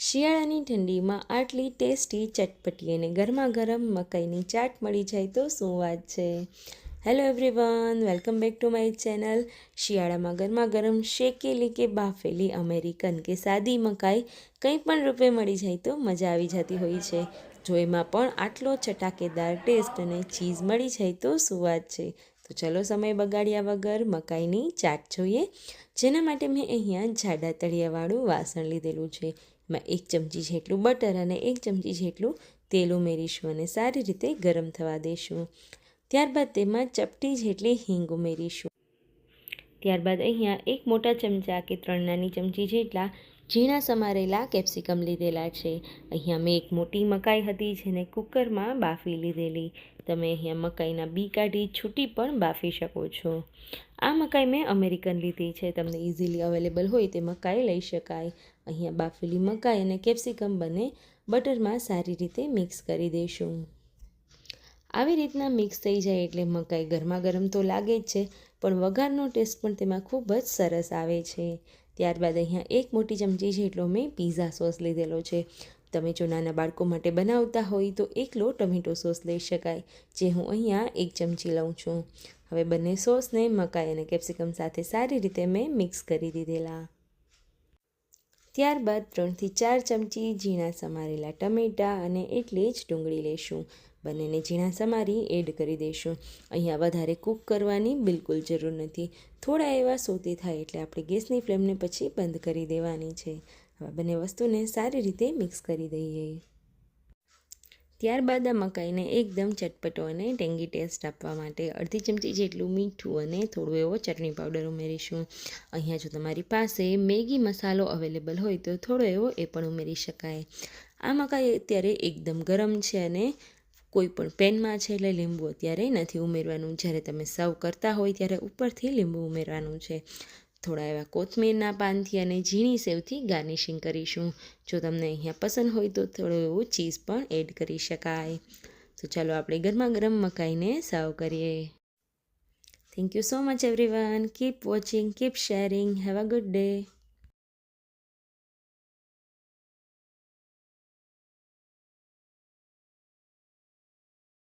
શિયાળાની ઠંડીમાં આટલી ટેસ્ટી ચટપટી અને ગરમા ગરમ મકાઈની ચાટ મળી જાય તો શું વાત છે? Hello everyone welcome back to my channel શિયાળામાં ગરમા ગરમ શેકેલી કે બાફેલી અમેરિકન કે સાદી મકાઈ કંઈ પણ રૂપે મળી જાય તો મજા આવી જતી હોય છે. જો એમાં પણ આટલો ચટાકેદાર ટેસ્ટ અને ચીઝ મળી જાય તો શું વાત છે? તો ચલો સમય બગાડ્યા વગર મકાઈની ચાટ જોઈએ, જેના માટે મેં અહીંયા જાડા તળિયાવાળું વાસણ લીધેલું છે. એમાં એક ચમચી જેટલું બટર અને એક ચમચી જેટલું તેલ ઉમેરીશું અને સારી રીતે ગરમ થવા દઈશું ત્યારબાદ તેમાં ચપટી જેટલી હિંગ ઉમેરીશું. ત્યારબાદ અહીંયા એક મોટા ચમચા કે ત્રણ નાની ચમચી જેટલા ઝીણા સમારેલા કેપ્સિકમ લીધેલા છે. અહીંયા મેં એક મોટી મકાઈ હતી જેને કુકરમાં બાફી લીધેલી. તમે અહીંયા મકાઈના બી કાઢી છૂટી પણ બાફી શકો છો. આ મકાઈ મેં અમેરિકન લીધી છે. તમને ઇઝીલી અવેલેબલ હોય તે મકાઈ લઈ શકાય. અહીંયા બાફેલી મકાઈ અને કેપ્સિકમ બંને બટરમાં સારી રીતે મિક્સ કરી દઈશું આવી રીતના મિક્સ થઈ જાય એટલે મકાઈ ગરમા ગરમ તો લાગે જ છે, પણ વઘારનો ટેસ્ટ પણ તેમાં ખૂબ જ સરસ આવે છે. ત્યારબાદ અહીંયા એક મોટી ચમચી જેટલો મેં પીઝા સોસ લીધેલો છે. તમે જો નાના બાળકો માટે બનાવતા હોય તો એકલો ટમેટો સોસ લઈ શકાય, જે હું અહીંયા એક ચમચી લઉં છું. હવે બંને સોસને મકાઈ અને કેપ્સિકમ સાથે સારી રીતે મેં મિક્સ કરી દીધેલા. ત્યારબાદ ત્રણથી ચાર ચમચી ઝીણા સમારેલા ટમેટાં અને એટલે જ ડુંગળી લેશું બંનેને ઝીણા સમારી એડ કરી દઈશું અહીંયા વધારે કૂક કરવાની બિલકુલ જરૂર નથી. થોડા એવા સોતે થાય એટલે આપણે ગેસની ફ્લેમને પછી બંધ કરી દેવાની છે. હવે બંને વસ્તુને સારી રીતે મિક્સ કરી દઈએ. ત્યારબાદ આ મકાઈને એકદમ ચટપટો અને ટેંગી ટેસ્ટ આપવા માટે અડધી ચમચી જેટલું મીઠું અને થોડું એવો ચટણી પાવડર ઉમેરીશું. અહીંયા જો તમારી પાસે મેગી મસાલો અવેલેબલ હોય તો થોડો એવો એ પણ ઉમેરી શકાય. આ મકાઈ અત્યારે એકદમ ગરમ છે અને કોઈ પણ પેનમાં છે એટલે લીંબુ અત્યારે નથી ઉમેરવાનું. જ્યારે તમે સર્વ કરતા હોય ત્યારે ઉપરથી લીંબુ ઉમેરવાનું છે. થોડા એવા કોથમીરના પાનથી અને ઝીણી સેવથી ગાર્નિશિંગ કરીશું. જો તમને અહીંયા પસંદ હોય તો થોડું એવું ચીઝ પણ એડ કરી શકાય. તો ચાલો આપણે ગરમા ગરમ મકાઈને સર્વ કરીએ. Thank you so much everyone keep watching keep sharing have a good day